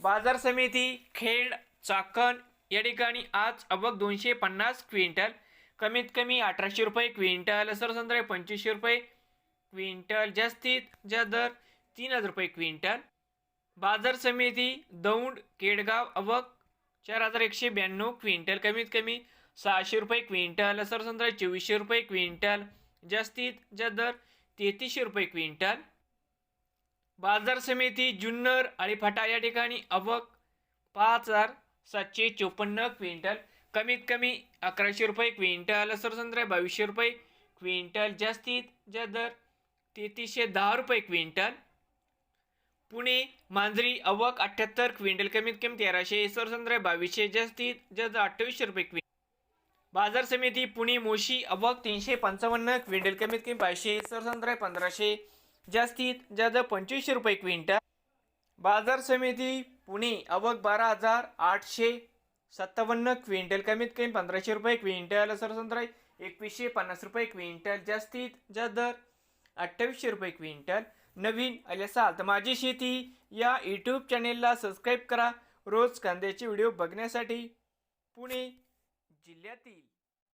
बाजार समिती खेड चाकण या ठिकाणी आज अबक दोनशे पन्नास क्विंटल कमीत कमी अठराशे रुपये क्विंटल सरसंद्रे पंचवीसशे रुपये क्विंटल जास्तीत जास्त दर तीन हजार रुपये क्विंटल. बाजार समिती दौंड केडगाव अबक चार हजार एकशे ब्याण्णव क्विंटल कमीत कमी सहाशे रुपये क्विंटल सरसंद्रे चोवीसशे रुपये क्विंटल जास्तीत जास्त दर तेहतीसशे रुपये क्विंटल. बाजार समिती जुन्नर आणि फटा या ठिकाणी अवक पाच हजार सातशे चोपन्न क्विंटल. कमीत कमी अकराशे रुपये क्विंटल. सरसंद्रे बावीसशे रुपये क्विंटल. जास्तीत जास्त दर तेहतीसशे दहा रुपये क्विंटल. पुणे मांजरी अवक अठ्ठ्याहत्तर क्विंटल. कमीत कमी तेराशे. सरसंद्रे बावीसशे. जास्तीत जास्त अठ्ठावीसशे रुपये क्विंटल. बाजार समिती पुणे मोशी अवक तीनशे पंचावन्न क्विंटल. कमीत कमी पाचशे. सरसंद्रे पंधराशे जास्तीत जास्त पंचवीसशे रुपये क्विंटल. बाजार समिती पुणे अवक बारा हजार आठशे सत्तावन्न क्विंटल कमीत कमी पंधराशे रुपये क्विंटल सरसंद्रे एकवीसशे पन्नास रुपये क्विंटल जास्तीत जास्त दर अठ्ठावीसशे रुपये क्विंटल. नवीन आले असाल तर माझी शेती या यूट्यूब चॅनेलला सबस्क्राईब करा. रोज कांद्याचे व्हिडिओ बघण्यासाठी पुणे जिल्ह्यातील